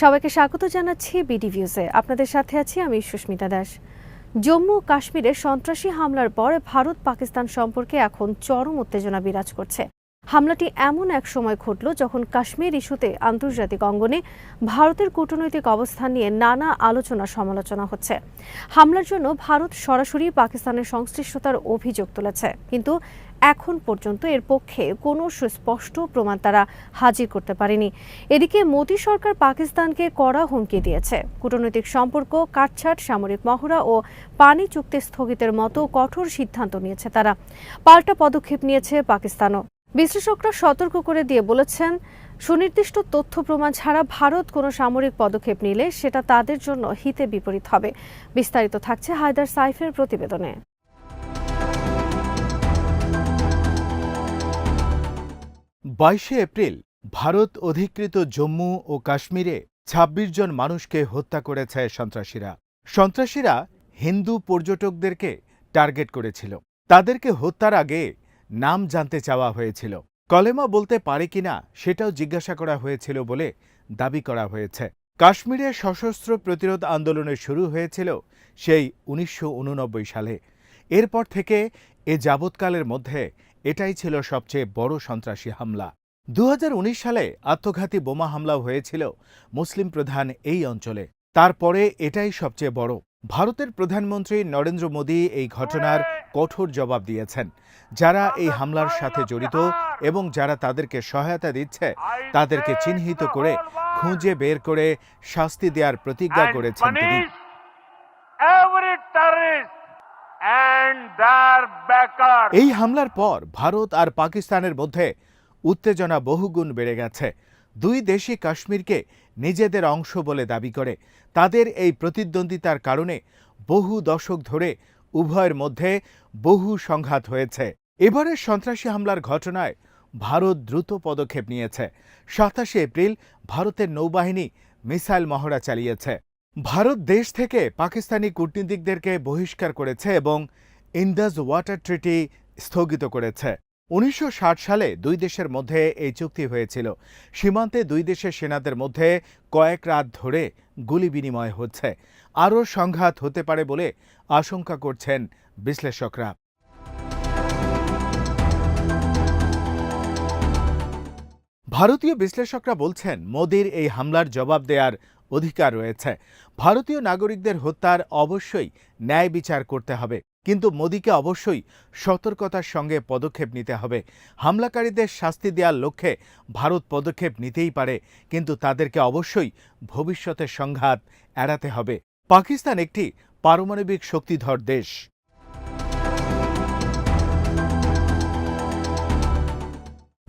সবাইকে স্বাগত জানাচ্ছি বিডি ভিউজে। আপনাদের সাথে আছি আমি সুস্মিতা দাস। জম্মু কাশ্মীরে সন্ত্রাসী হামলার পর ভারত পাকিস্তান সম্পর্কে এখন চরম উত্তেজনা বিরাজ করছে। হামলাটি এমন এক সময় ঘটল যখন কাশ্মীর ইস্যুতে আন্তর্জাতিক অঙ্গনে ভারতের কূটনৈতিক অবস্থান নিয়ে নানা আলোচনা সমালোচনা হচ্ছে। হামলার জন্য ভারত সরাসরি পাকিস্তানের সংশ্লিষ্টতার অভিযোগ তুলেছে। কিন্তু এখন পর্যন্ত এর পক্ষে কোনো সুস্পষ্ট প্রমাণ তারা হাজির করতে পারেনি। এদিকে মোদী সরকার পাকিস্তানকে কড়া হুমকি দিয়েছে। কূটনৈতিক সম্পর্ক, কাটছাট, সামরিক মহড়া ও পানি চুক্তি স্থগিতের মতো কঠোর সিদ্ধান্ত নিয়েছে তারা। পাল্টা পদক্ষেপ নিয়েছে পাকিস্তানও। বিশ্লেষকরা সতর্ক করে দিয়ে বলেছেন, সুনির্দিষ্ট তথ্য প্রমাণ ছাড়া ভারত কোনো সামরিক পদক্ষেপ নিলে সেটা তাদের জন্য হিতে বিপরীত হবে। বিস্তারিত থাকছে হায়দার সাইফের প্রতিবেদনে। বাইশে এপ্রিল ভারত অধিকৃত জম্মু ও কাশ্মীরে ২৬ জন মানুষকে হত্যা করেছে সন্ত্রাসীরা। সন্ত্রাসীরা হিন্দু পর্যটকদেরকে টার্গেট করেছিল। তাদেরকে হত্যার আগে নাম জানতে চাওয়া হয়েছিল। কলেমা বলতে পারে কিনা সেটাও জিজ্ঞাসা করা হয়েছিল বলে দাবি করা হয়েছে। কাশ্মীরে সশস্ত্র প্রতিরোধ আন্দোলনের শুরু হয়েছিল সেই উনিশশো উননব্বই সালে। এরপর থেকে এ যাবৎকালের মধ্যে এটাই ছিল সবচেয়ে বড় সন্ত্রাসী হামলা। দু হাজার উনিশ সালে আত্মঘাতী বোমা হামলাও হয়েছিল মুসলিম প্রধান এই অঞ্চলে। তারপরে এটাই সবচেয়ে বড়। ভারতের প্রধানমন্ত্রী নরেন্দ্র মোদী এই ঘটনার কঠোর জবাব দিয়েছেন। যারা এই হামলার সাথে জড়িত এবং যারা তাদেরকে সহায়তা দিচ্ছে তাদেরকে চিহ্নিত করে খুঁজে বের করে শাস্তি দেওয়ার প্রতিজ্ঞা করেছেন তিনি। এই হামলার পর ভারত আর পাকিস্তানের মধ্যে উত্তেজনা বহুগুণ বেড়ে গেছে। দুই দেশই কাশ্মীরকে নিজেদের অংশ বলে দাবি করে। তাদের এই প্রতিদ্বন্দ্বিতার কারণে বহু দশক ধরে উভয়ের মধ্যে বহু সংঘাত হয়েছে। এবারের সন্ত্রাসী হামলার ঘটনায় ভারত দ্রুত পদক্ষেপ নিয়েছে। সাতাশে এপ্রিল ভারতের নৌবাহিনী মিসাইল মহড়া চালিয়েছে। ভারত দেশ থেকে পাকিস্তানি কূটনীতিকদেরকে বহিষ্কার করেছে এবং ইন্দাস ওয়াটার ট্রিটি স্থগিত করেছে। উনিশশো ষাট সালে দুই দেশের মধ্যে এই চুক্তি হয়েছিল। সীমান্তে দুই দেশের সেনাদের মধ্যে কয়েক রাত ধরে গুলি বিনিময় হচ্ছে। আরও সংঘাত হতে পারে বলে আশঙ্কা করছেন বিশ্লেষকরা। ভারতীয় বিশ্লেষকরা বলছেন, মোদির এই হামলার জবাব দেওয়ার অধিকার রয়েছে। ভারতীয় নাগরিকদের হত্যার অবশ্যই ন্যায় বিচার করতে হবে। কিন্তু মোদীকে অবশ্যই সতর্কতার সঙ্গে পদক্ষেপ নিতে হবে। হামলাকারীদের শাস্তি দেওয়ার লক্ষ্যে ভারত পদক্ষেপ নিতেই পারে। কিন্তু তাদেরকে অবশ্যই ভবিষ্যতের সংঘাত এড়াতে হবে। পাকিস্তান একটি পারমাণবিক শক্তিধর দেশ।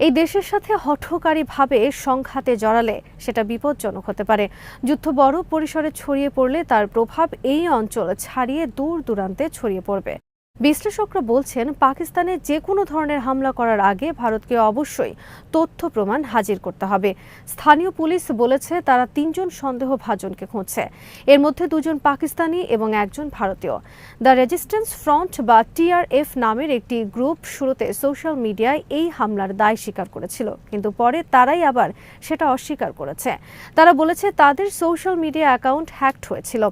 এই দেশের সাথে হঠকারীভাবে সংঘাতে জড়ালে সেটা বিপজ্জনক হতে পারে। যুদ্ধ বড় পরিসরে ছড়িয়ে পড়লে তার প্রভাব এই অঞ্চল ছাড়িয়ে দূর দূরান্তে ছড়িয়ে পড়বে। বিশ্লেষকরা বলছেন, পাকিস্তানে যে কোনো ধরনের হামলা করার আগে ভারতকে অবশ্যই তথ্য প্রমাণ হাজির করতে হবে। স্থানীয় পুলিশ বলেছে, তারা তিনজন সন্দেহভাজনকে খুঁজছে। এর মধ্যে দুজন পাকিস্তানি এবং একজন ভারতীয়। দ্য রেজিস্ট্যান্স ফ্রন্ট বা টিআরএফ নামের একটি গ্রুপ শুরুতে সোশ্যাল মিডিয়ায় এই হামলার দায় স্বীকার করেছিল, কিন্তু পরে তারাই আবার সেটা অস্বীকার করেছে। তারা বলেছে, তাদের সোশ্যাল মিডিয়া অ্যাকাউন্ট হ্যাকড হয়েছিল।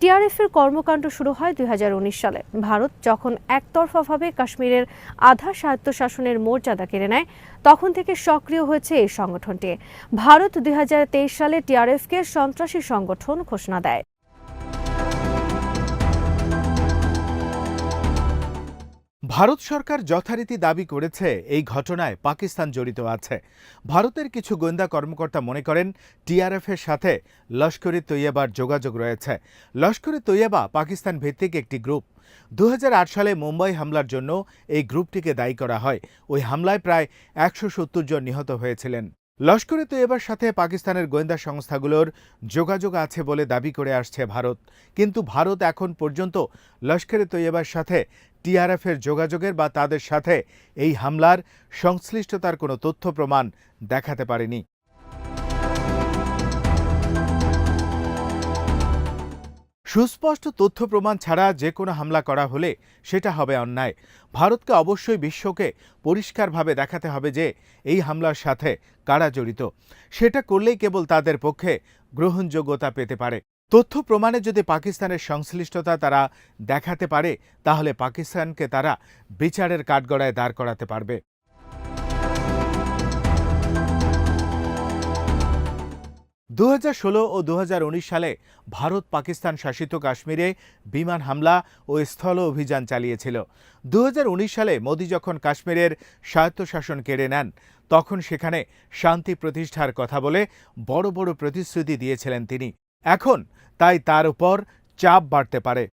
টিআরএফ এর কর্মকাণ্ড শুরু হয় দুই হাজার উনিশ সালে। ভারত যখন একতরফাভাবে কাশ্মীরের আধা স্বায়ত্তশাসনের মর্যাদা কেড়ে নেয়, তখন থেকে সক্রিয় হয়েছে এই সংগঠনটি। ভারত দুই সালে টিআরএফকে সন্ত্রাসী সংগঠন ঘোষণা দেয়। ভারত সরকার যথারীতি দাবি করেছে, এই ঘটনায় পাকিস্তান জড়িত আছে। ভারতের কিছু গোয়েন্দা কর্মকর্তা মনে করেন টিআরএফের সাথে লস্করে তৈয়বার যোগাযোগ রয়েছে। লস্করে তৈয়বা পাকিস্তান ভিত্তিক একটি গ্রুপ। দু হাজার আট সালে মুম্বাই হামলার জন্য এই গ্রুপটিকে দায়ী করা হয়। ওই হামলায় প্রায় একশো সত্তর জন নিহত হয়েছিলেন। লস্করে তৈয়বার সাথে পাকিস্তানের গোয়েন্দা সংস্থাগুলোর যোগাযোগ আছে বলে দাবি করে আসছে ভারত। কিন্তু ভারত এখন পর্যন্ত লস্করে তৈয়বার সাথে টিআরএফের যোগাযোগের বা তাদের সাথে এই হামলার সংশ্লিষ্টতার কোনো তথ্য প্রমাণ দেখাতে পারেনি। সুস্পষ্ট তথ্য প্রমাণ ছাড়া যে কোনো হামলা করা হলে সেটা হবে অন্যায়। ভারতকে অবশ্যই বিশ্বকে পরিষ্কারভাবে দেখাতে হবে যে এই হামলার সাথে কারা জড়িত। সেটা করলেই কেবল তাদের পক্ষে গ্রহণযোগ্যতা পেতে পারে। তথ্য প্রমাণে যদি পাকিস্তানের সংশ্লিষ্টতা তারা দেখাতে পারে, তাহলে পাকিস্তানকে তারা বিচারের কাঠগড়ায় দাঁড় করাতে পারবে। দু হাজার ষোলো ও দু হাজার উনিশ সালে ভারত পাকিস্তান শাসিত কাশ্মীরে বিমান হামলা ও স্থল অভিযান চালিয়েছিল। দু হাজার উনিশ সালে মোদী যখন কাশ্মীরের স্বায়ত্তশাসন কেড়ে নেন, তখন সেখানে শান্তি প্রতিষ্ঠার কথা বলে বড় বড় প্রতিশ্রুতি দিয়েছিলেন তিনি। এখন তাই তার উপর চাপ বাড়তে পারে।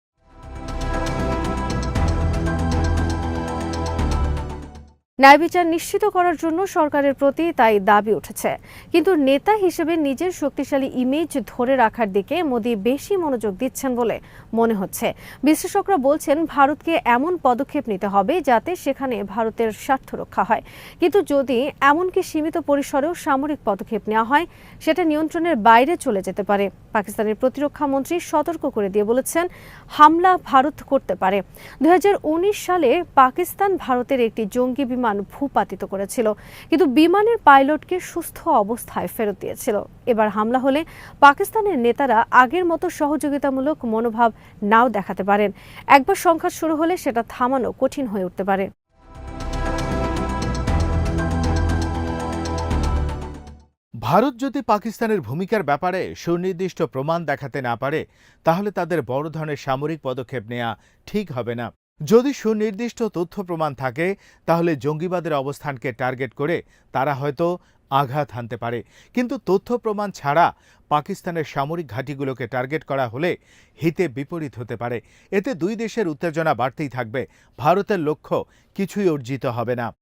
ন্যায় বিচার নিশ্চিত করার জন্য সরকারের প্রতি তাই দাবি উঠেছে। কিন্তু নেতা হিসেবে নিজের শক্তিশালী ইমেজ ধরে রাখার দিকে মোদী বেশি মনোযোগ দিচ্ছেন বলে মনে হচ্ছে। বিশ্লেষকরা বলছেন, ভারতকে এমন পদক্ষেপ নিতে হবে যাতে সেখানে ভারতের স্বার্থ রক্ষা হয়। কিন্তু যদি এমনকি সীমিত পরিসরেও সামরিক পদক্ষেপ নেওয়া হয়, সেটা নিয়ন্ত্রণের বাইরে চলে যেতে পারে। পাকিস্তানের প্রতিরক্ষা মন্ত্রী সতর্ক করে দিয়ে বলেছেন, হামলা ভারত করতে পারে। দু হাজার উনিশ সালে পাকিস্তান ভারতের একটি জঙ্গি বিমান ভূপাতিত করেছিল, কিন্তু বিমানের পাইলটকে সুস্থ অবস্থায় ফেরত দিয়েছিল। এবার হামলা হলে পাকিস্তানের নেতারা আগের মতো সহযোগিতামূলক মনোভাব নাও দেখাতে পারেন। একবার সংঘাত শুরু হলে সেটা থামানো কঠিন হয়ে উঠতে পারে। ভারত যদি পাকিস্তানের ভূমিকার ব্যাপারে সুনির্দিষ্ট প্রমাণ দেখাতে না পারে, তাহলে তাদের বড় ধরনের সামরিক পদক্ষেপ নেওয়া ঠিক হবে না। যদি সুনির্দিষ্ট তথ্য প্রমাণ থাকে, তাহলে জঙ্গিবাদের অবস্থানকে টার্গেট করে তারা হয়তো আঘাত হানতে পারে। কিন্তু তথ্য প্রমাণ ছাড়া পাকিস্তানের সামরিক ঘাঁটিগুলোকে টার্গেট করা হলে হিতে বিপরীত হতে পারে। এতে দুই দেশের উত্তেজনা বাড়তেই থাকবে। ভারতের লক্ষ্য কিছুই অর্জিত হবে না।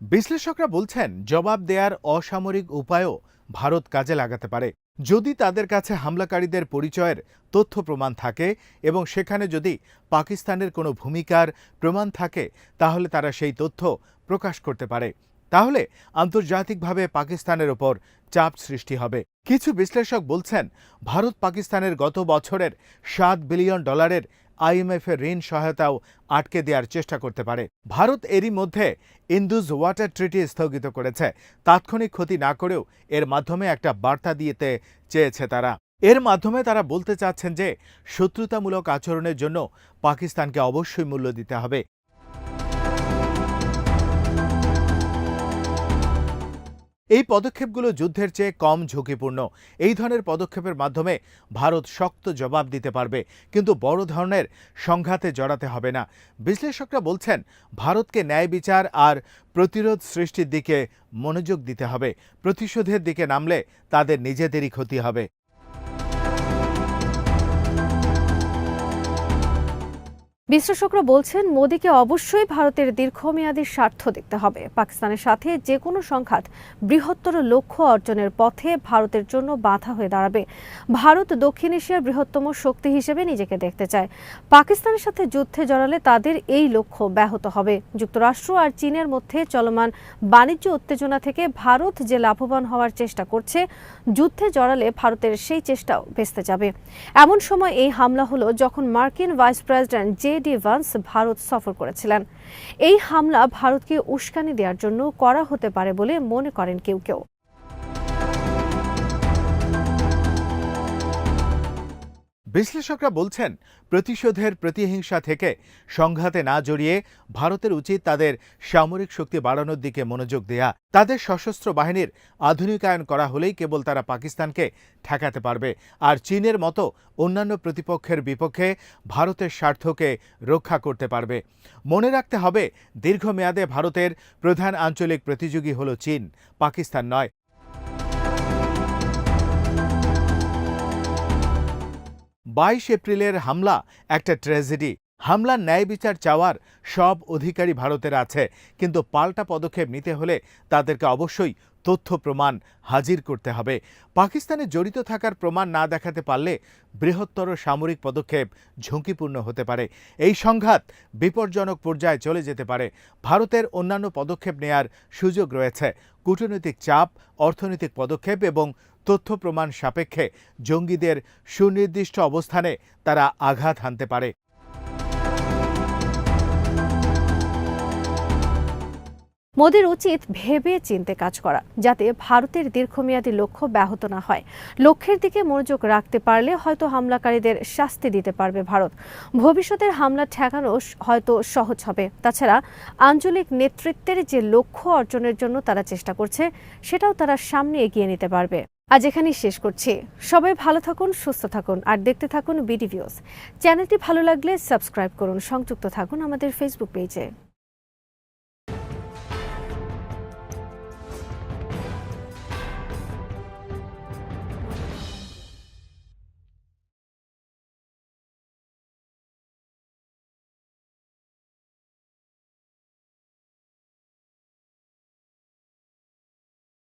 বিশ্লেষকরা বলছেন, জবাব দেয়ার অসামরিক উপায়ও ভারত কাজে লাগাতে পারে। যদি তাদের কাছে হামলাকারীদের পরিচয়ের তথ্য প্রমাণ থাকে এবং সেখানে যদি পাকিস্তানের কোনো ভূমিকার প্রমাণ থাকে, তাহলে তারা সেই তথ্য প্রকাশ করতে পারে। তাহলে আন্তর্জাতিকভাবে পাকিস্তানের ওপর চাপ সৃষ্টি হবে। কিছু বিশ্লেষক বলছেন, ভারত পাকিস্তানের গত বছরের সাত বিলিয়ন ডলারের আইএমএফের ঋণ সহায়তাও আটকে দেওয়ার চেষ্টা করতে পারে। ভারত এরই মধ্যে ইন্দুজ ওয়াটার ট্রিটি স্থগিত করেছে। তাৎক্ষণিক ক্ষতি না করেও এর মাধ্যমে একটা বার্তা দিতে চেয়েছে তারা। এর মাধ্যমে তারা বলতে চাচ্ছেন যে, শত্রুতামূলক আচরণের জন্য পাকিস্তানকে অবশ্যই মূল্য দিতে হবে। এই পদক্ষেপগুলো যুদ্ধের চেয়ে কম ঝুঁকিপূর্ণ। এই ধরনের পদক্ষেপের মাধ্যমে ভারত শক্ত জবাব দিতে পারবে, কিন্তু বড় ধরনের সংঘাতে জড়াতে হবে না। বিশ্লেষকরা বলছেন, ভারতকে ন্যায় বিচার আর প্রতিরোধ সৃষ্টির দিকে মনোযোগ দিতে হবে। প্রতিশোধের দিকে নামলে তাদের নিজেদেরই ক্ষতি হবে। বিশ্লেষকরা বলছেন, মোদীকে অবশ্যই ভারতের দীর্ঘমেয়াদী স্বার্থ দেখতে হবে। পাকিস্তানের সাথে যে কোনো সংঘাত বৃহত্তর লক্ষ্য অর্জনের পথে ভারতের জন্য বাধা হয়ে দাঁড়াবে। ভারত দক্ষিণ এশিয়ার বৃহত্তম শক্তি হিসেবে নিজেকে দেখতে চায়। পাকিস্তানের সাথে যুদ্ধে জড়ালে তাদের এই লক্ষ্য ব্যাহত হবে। যুক্তরাষ্ট্র আর চীনের মধ্যে চলমান বাণিজ্য উত্তেজনা থেকে ভারত যে লাভবান হওয়ার চেষ্টা করছে, যুদ্ধে জড়ালে ভারতের সেই চেষ্টাও ভেস্তে যাবে। এমন সময় এই হামলা হলো যখন মার্কিন vice president J D Vance Bharat সফর করেছিলেন। এই হামলা ভারতকে উস্কানি দেওয়ার জন্য করা হতে পারে বলে মনে করেন কেউ কেউ। বিশ্লেষকরা বলছেন, প্রতিশোধের প্রতিহিংসা থেকে সংঘাতে না জড়িয়ে ভারতের উচিত তাদের সামরিক শক্তি বাড়ানোর দিকে মনোযোগ দেয়া। তাদের সশস্ত্র বাহিনীর আধুনিকায়ন করা হলেই কেবল তারা পাকিস্তানকে ঠেকাতে পারবে। আর চীনের মতো অন্যান্য প্রতিপক্ষের বিপক্ষে ভারতের স্বার্থকে রক্ষা করতে পারবে। মনে রাখতে হবে, দীর্ঘমেয়াদে ভারতের প্রধান আঞ্চলিক প্রতিযোগী হল চীন, পাকিস্তান নয়। বাইশ এপ্রিলের হামলা, একটা ট্র্যাজেডি। হামলার ন্যায় বিচার চাওয়ার সব অধিকারী ভারতের আছে, কিন্তু পাল্টা পদক্ষেপ নিতে হলে তাদেরকে অবশ্যই তথ্য প্রমাণ হাজির করতে হবে। পাকিস্তানে জড়িত থাকার প্রমাণ না দেখাতে পারলে বৃহত্তর সামরিক পদক্ষেপ ঝুঁকিপূর্ণ হতে পারে। এই সংঘাত বিপজ্জনক পর্যায়ে চলে যেতে পারে। ভারতের অন্যান্য পদক্ষেপ নেয়ার সুযোগ রয়েছে। কূটনৈতিক চাপ, অর্থনৈতিক পদক্ষেপ এবং তথ্য প্রমাণ সাপেক্ষে জঙ্গিদের সুনির্দিষ্ট অবস্থানে তারা আঘাত হানতে পারে। মোদির উচিত ভেবে চিনতে কাজ করা, যাতে ভারতের দীর্ঘমেয়াদী লক্ষ্য ব্যাহত না হয়। লক্ষ্যের দিকে মনোযোগ রাখতে পারলে হয়তো হামলাকারীদের শাস্তি দিতে পারবে ভারত। ভবিষ্যতের হামলা ঠেকানো হয়তো সহজ হবে। তাছাড়া আঞ্চলিক নেতৃত্বের যে লক্ষ্য অর্জনের জন্য তারা চেষ্টা করছে, সেটাও তারা সামনে এগিয়ে নিতে পারবে। আজ এখানেই শেষ করছি। সবাই ভালো থাকুন, সুস্থ থাকুন, আর দেখতে থাকুন বিডি ভিউজ। চ্যানেলটি ভালো লাগলে সাবস্ক্রাইব করুন, সংযুক্ত থাকুন আমাদের ফেসবুক পেজে